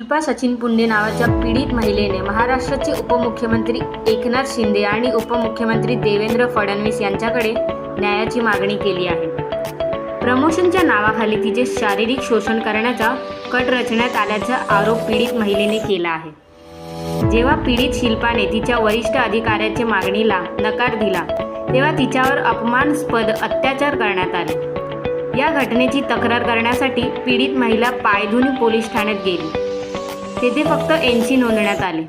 शिल्पा सचिन पुंडे नावाच्या पीडित महिलेने महाराष्ट्राचे उपमुख्यमंत्री एकनाथ शिंदे आणि उपमुख्यमंत्री देवेंद्र फडणवीस यांच्याकडे न्यायाची मागणी केली आहे. प्रमोशनच्या नावाखाली तिचे शारीरिक शोषण करण्याचा कट रचण्यात आल्याचा आरोप पीडित महिलेने केला आहे. जेव्हा पीडित शिल्पाने तिच्या वरिष्ठ अधिकाऱ्याच्या मागणीला नकार दिला तेव्हा तिच्यावर अपमानास्पद अत्याचार करण्यात आले. या घटनेची तक्रार करण्यासाठी पीडित महिला पायधुनी पोलीस ठाण्यात गेली. तेथे फक्त ऐंशी नोंदण्यात आले.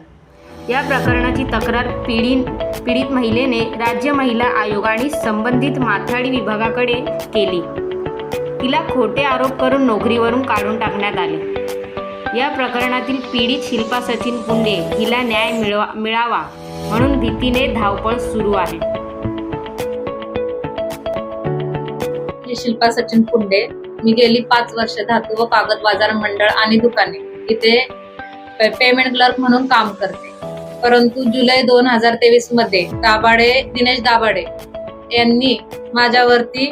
या प्रकरणाची तक्रार पीडी पीडित महिलेने राज्य महिला आयोग आणि संबंधित माथाडी विभागाकडे केली. तिला खोटे आरोप करून नोकरीवरून काढून टाकण्यात आले. या प्रकरणातील पीडित शिल्पा सचिन पुंडे हिला न्याय मिळवा मिळावा म्हणून भीतीने धावपळ सुरू आहे. शिल्पा सचिन पुंडे मी गेली पाच वर्ष धातू व कागद बाजार मंडळ आणि दुकाने. इथे पेमेंट क्लर्क म्हणून काम करते. परंतु जुलै दोन हजार तेवीसमध्ये दाभाडे दिनेश दाभाडे यांनी माझ्यावरती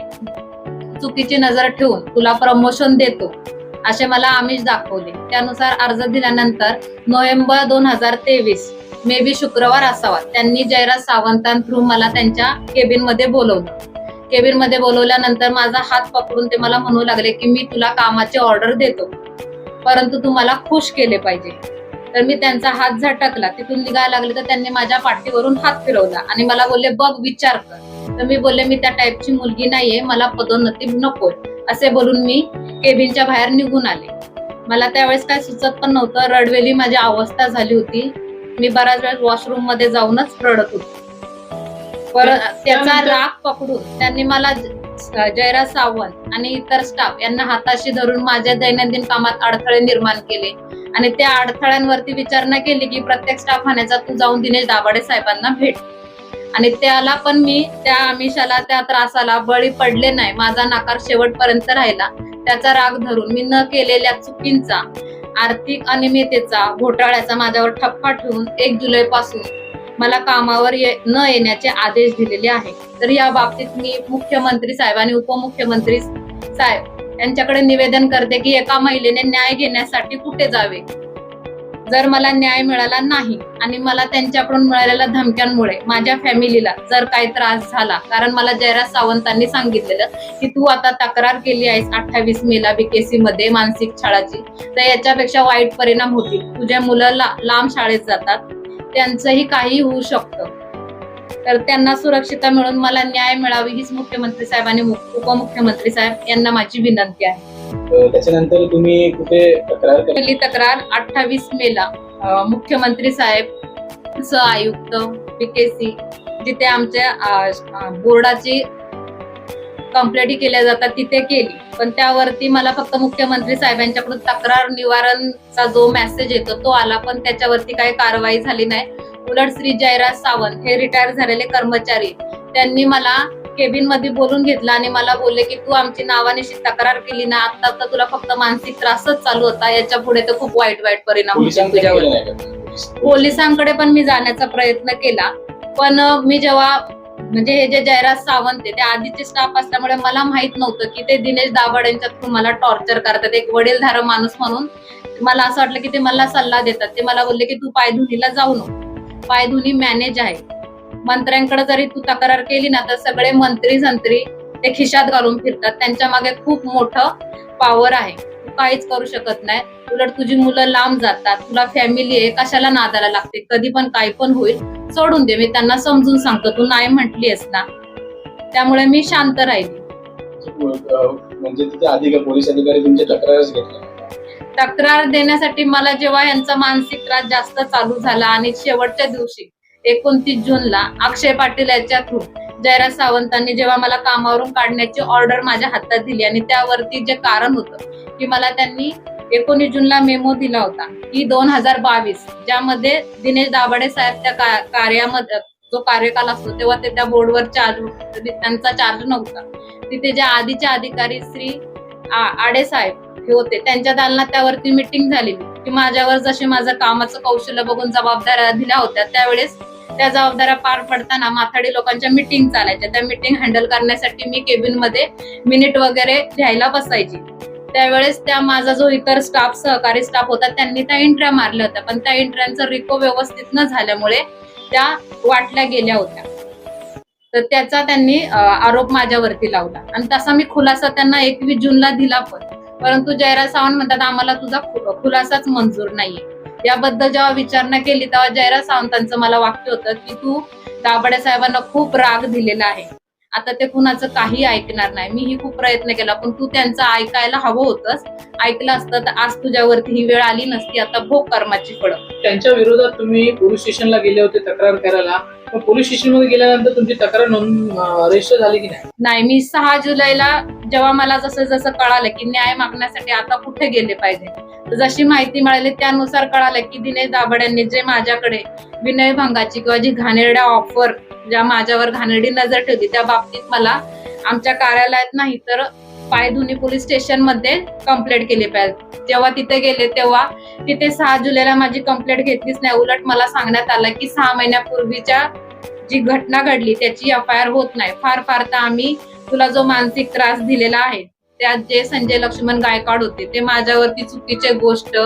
चुकीची नजर ठेवून तुला प्रमोशन देतो असे मला आमिष दाखवले. त्यानुसार अर्ज दिल्यानंतर नोव्हेंबर दोन हजार तेवीस मे बी शुक्रवार असावा त्यांनी जयराज सावंतां थ्रू मला त्यांच्या केबिनमध्ये बोलवलं. केबिनमध्ये बोलवल्यानंतर माझा हात पकडून ते मला म्हणू लागले की मी तुला कामाची ऑर्डर देतो परंतु तू मला खुश केले पाहिजे. तर मी त्यांचा हात झटकला. तिथून निघायला लागले तर त्यांनी माझ्या पाठीवरून हात फिरवला आणि मला बोलले बघ विचार कर. तर मी बोलले मी त्या टाईपची मुलगी नाहीये मला पदोन्नती नकोय. असे बोलून मी केबिनच्या बाहेर निघून आले. मला त्यावेळेस काय सुचत पण नव्हतं. रडवेली माझी अवस्था झाली होती. मी बऱ्याच वेळेस वॉशरूममध्ये जाऊनच रडत होते. परत त्याचा राग पकडून त्यांनी मला जयराज सावंत आणि इतर स्टाफ यांना हाताशी धरून माझ्या दैनंदिन कामात अडथळे निर्माण केले. आणि त्या अडथळ्यांवरती विचारणा केली की प्रत्येक स्टाफ आणायचा तू जाऊन दिनेश दाभाडे साहेबांना भेट. आणि त्याला पण मी त्या आमिषाला त्या त्रासाला बळी पडले नाही. माझा नकार शेवटपर्यंत राहिला. त्याचा राग धरून मी न केलेल्या चुकींचा आर्थिक अनियमिततेचा घोटाळ्याचा माझ्यावर ठप्पा ठेवून एक जुलै पासून मला कामावर ये- न येण्याचे आदेश दिलेले आहे. तर या बाबतीत मी मुख्यमंत्री साहेब आणि उपमुख्यमंत्री साहेब यांच्याकडे निवेदन करते की एका महिलेने न्याय घेण्यासाठी कुठे जावे? जर मला न्याय मिळाला नाही आणि मला त्यांच्याकडून मिळालेल्या धमक्यांमुळे माझ्या फॅमिलीला जर काही त्रास झाला कारण मला जयराज सावंतांनी सांगितलेलं की तू आता तक्रार केली आहेस अठ्ठावीस मेला बीकेसी मध्ये मानसिक शाळाची तर याच्यापेक्षा वाईट परिणाम होतील. तुझ्या मुलाला लांब शाळेत जातात. त्यांचंही काही होऊ शकतं. तर त्यांना सुरक्षितता मिळून मला न्याय मिळावी हीच मुख्यमंत्री साहेब आणि मु- उपमुख्यमंत्री साहेब यांना माझी विनंती आहे. त्याच्यानंतर तुम्ही कुठे तक्रार केली? पहिली तक्रार अठ्ठावीस मेला. अं, मुख्यमंत्री साहेब सह आयुक्त पीकेसी जिथे आमच्या बोर्डाची कंप्लेंटी केल्या जातात तिथे केली. पण त्यावरती मला फक्त मुख्यमंत्री साहेबांच्याकडून तक्रार निवारणचा जो मेसेज येतो तो आला पण त्याच्यावरती काही कारवाई झाली नाही. उलट श्री जयराज सावंत हे रिटायर झालेले कर्मचारी. त्यांनी मला केबिनमध्ये बोलून घेतलं आणि मला बोलले की तू आमची नावानिशी तक्रार केली ना आता तर तुला फक्त मानसिक त्रासच चालू होता. याच्यापुढे तर खूप वाईट वाईट परिणाम पोलिसांकडे पण मी जाण्याचा प्रयत्न केला. पण मी जेव्हा म्हणजे हे जे जयराज सावंत आहे ते आधीचे स्टाफ असल्यामुळे मला माहीत नव्हतं की ते दिनेश दाभाड यांच्या थ्रू मला टॉर्चर करतात. एक वडीलधार माणूस म्हणून मला असं वाटलं की ते मला सल्ला देतात. ते मला बोलले की तू पायधुनीला जाऊ नको. पायधुनी मॅनेज आहे. मंत्र्यांकडे जरी तू तक्रार केली ना तर सगळे मंत्री संत्री ते खिशात घालून फिरतात. त्यांच्या मागे खूप मोठं पॉवर आहे. तू काहीच करू शकत नाही. उलट तुझी मुलं लांब जातात. तुला फॅमिली आहे. कशाला नादाला लागते? कधी पण काही पण होईल. सोडून दे. मी त्यांना समजून सांगतो. तू नाही म्हटली आहेस ना. त्यामुळे मी शांत राहिली म्हणजे तिथे अधिकारी पोलीस अधिकारी तुमचे तक्रारच घेतल्या तक्रार देण्यासाठी मला जेव्हा यांचा मानसिक त्रास जास्त चालू झाला आणि शेवटच्या दिवशी एकोणतीस जूनला अक्षय पाटील याच्या थ्रू जयराज सावंतांनी जेव्हा मला कामावरून काढण्याची ऑर्डर माझ्या हातात दिली आणि त्यावरती जे कारण होतं की मला त्यांनी एकोणीस जूनला मेमो दिला होता की दोन हजार बावीस ज्यामध्ये दिनेश दाभाडे साहेब त्या का- कार्यामध्ये जो कार्यकाल असतो तेव्हा ते त्या बोर्डवर चार्ज त्यांचा चार्ज नव्हता. तिथे जे आधीचे अधिकारी श्री आडे साहेब हे होते. त्यांच्या दालनात त्यावरती मिटिंग झाली. की माझ्यावर जसे माझं कामाचं कौशल्य बघून जबाबदाऱ्या दिल्या होत्या त्यावेळेस त्या जबाबदाऱ्या पार पडताना माथाडी लोकांच्या मिटिंग चालायच्या. त्या मिटिंग हँडल करण्यासाठी मी केबिनमध्ये मिनिट वगैरे घ्यायला बसायची. त्यावेळेस त्या माझा जो इतर स्टाफ सहकारी स्टाफ होता त्यांनी त्या एंट्र्या मारल्या होत्या. पण त्या एंट्र्यांचा रिको व्यवस्थित न झाल्यामुळे त्या वाटल्या गेल्या होत्या. तर त्याचा त्यांनी आरोप माझ्यावरती लावला. आणि तसा मी खुलासा त्यांना एकवीस जूनला दिला पण. परंतु जयराज सावंत म्हणतात आम्हाला तुझा खुलासाच मंजूर नाहीये. याबद्दल जेव्हा विचारणा केली तेव्हा जयराज सावंतांचं मला वाक्य होतं की तू दाभाडे साहेबांना खूप राग दिलेला आहे. आता ते कुणाचं काही ऐकणार नाही. मीही खूप प्रयत्न केला पण तू त्यांचं ऐकायला हवं होतंस. ऐकलं असतं तर आज तुझ्यावरती ही वेळ आली नसती. आता भोग कर्माची फळं. त्यांच्या विरोधात तुम्ही पोलीस स्टेशनला गेले होते तक्रार करायला. पोलीस स्टेशनमध्ये गेल्यानंतर तुमची तक्रार नोंद रजिस्टर झाली की नाही? नाही मी सहा जुलैला जेव्हा मला जसं जसं कळालं की न्याय मागण्यासाठी आता कुठे गेले पाहिजे. जशी माहिती मिळाली त्यानुसार कळालं की दिनेश दाभड यांनी जे माझ्याकडे विनयभंगाची किंवा जी घाणेरड्या ऑफर ज्या माझ्यावर घाणेरडी नजर ठेवली त्या बाबतीत मला आमच्या कार्यालयात नाही तर पायधुनी पोलीस स्टेशनमध्ये कंप्लेंट केली पाहिजे. जेव्हा तिथे गेले तेव्हा तिथे सहा जुलैला माझी कंप्लेंट घेतलीच नाही. उलट मला सांगण्यात आलं की सहा महिन्यापूर्वीच्या जी घटना घडली त्याची एफ आय आर होत नाही. फार फार तर आम्ही तुला जो मानसिक त्रास दिलेला आहे त्यात जे संजय लक्ष्मण गायकवाड होते ते माझ्यावरती चुकीचे गोष्ट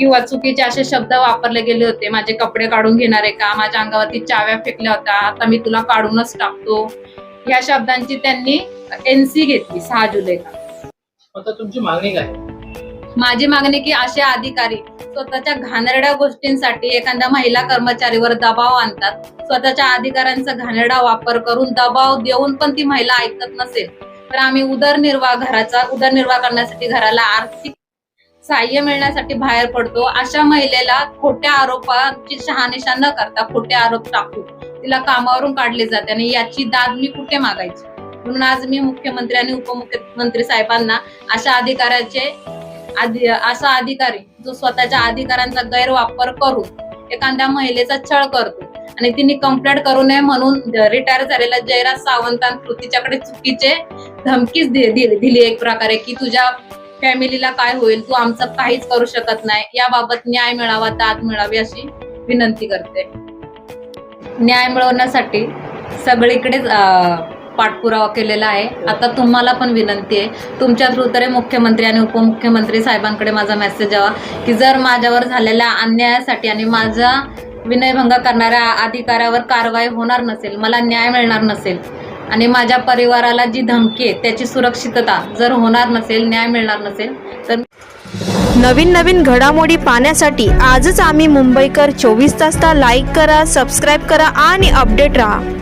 किंवा चुकीचे असे शब्द वापरले गेले होते माझे कपडे काढून घेणारे का? माझ्या अंगावरती चाव्या फेकल्या होत्या आता मी तुला काढूनच टाकतो. ह्या शब्दांची त्यांनी एनसी घेतली सहा जुलैला आता तुमची मागणी काय? आहे? माझी मागणी की असे अधिकारी स्वतःच्या घाणेरड्या गोष्टींसाठी एखाद्या महिला कर्मचारीवर दबाव आणतात. स्वतःच्या अधिकारांचा घाणेरडा वापर करून दबाव देऊन पण ती महिला ऐकत नसेल. तर आम्ही उदरनिर्वाह घराचा उदरनिर्वाह करण्यासाठी घराला आर्थिक सहाय्य मिळण्यासाठी बाहेर पडतो. अशा महिलेला खोट्या आरोपांची शहानिशा न करता खोटे आरोप टाकू. तिला कामावरून काढले जाते आणि याची दाद मी कुठे मागायची? म्हणून आज मी मुख्यमंत्री आणि उपमुख्यमंत्री साहेबांना अशा अधिकाऱ्याचे आधी असा अधिकारी जो स्वतःच्या अधिकारांचा गैरवापर करून एखाद्या महिलेचा छळ करतो आणि तिने कंप्लेंट करू नये म्हणून रिटायर झालेल्या जयराज सावंतांकडे चुकीचे धमकीच दिली एक प्रकारे की तुझ्या फॅमिलीला काय होईल तू आमचं काहीच करू शकत नाही. याबाबत न्याय मिळावा दाद मिळावी अशी विनंती करते. न्याय मिळवण्यासाठी सगळीकडेच पाठपुरावा केलेला आहे. आता तुम्हाला पण विनंती आहे. तुमच्या थ्रू तरी मुख्यमंत्री आणि उपमुख्यमंत्री साहेबांकडे माझा मेसेज यावा की जर माझ्यावर झालेल्या अन्यायासाठी आणि माझा विनयभंग करणाऱ्या अधिकाऱ्यावर कारवाई होणार नसेल मला न्याय मिळणार नसेल आणि माझ्या परिवाराला जी धमकी आहे त्याची सुरक्षितता जर होणार नसेल न्याय मिळणार नसेल तर नवीन नवीन घडामोडी पाहण्यासाठी आजच आम्ही मुंबईकर चोवीस तासला लाईक करा सबस्क्राईब करा आणि अपडेट राहा.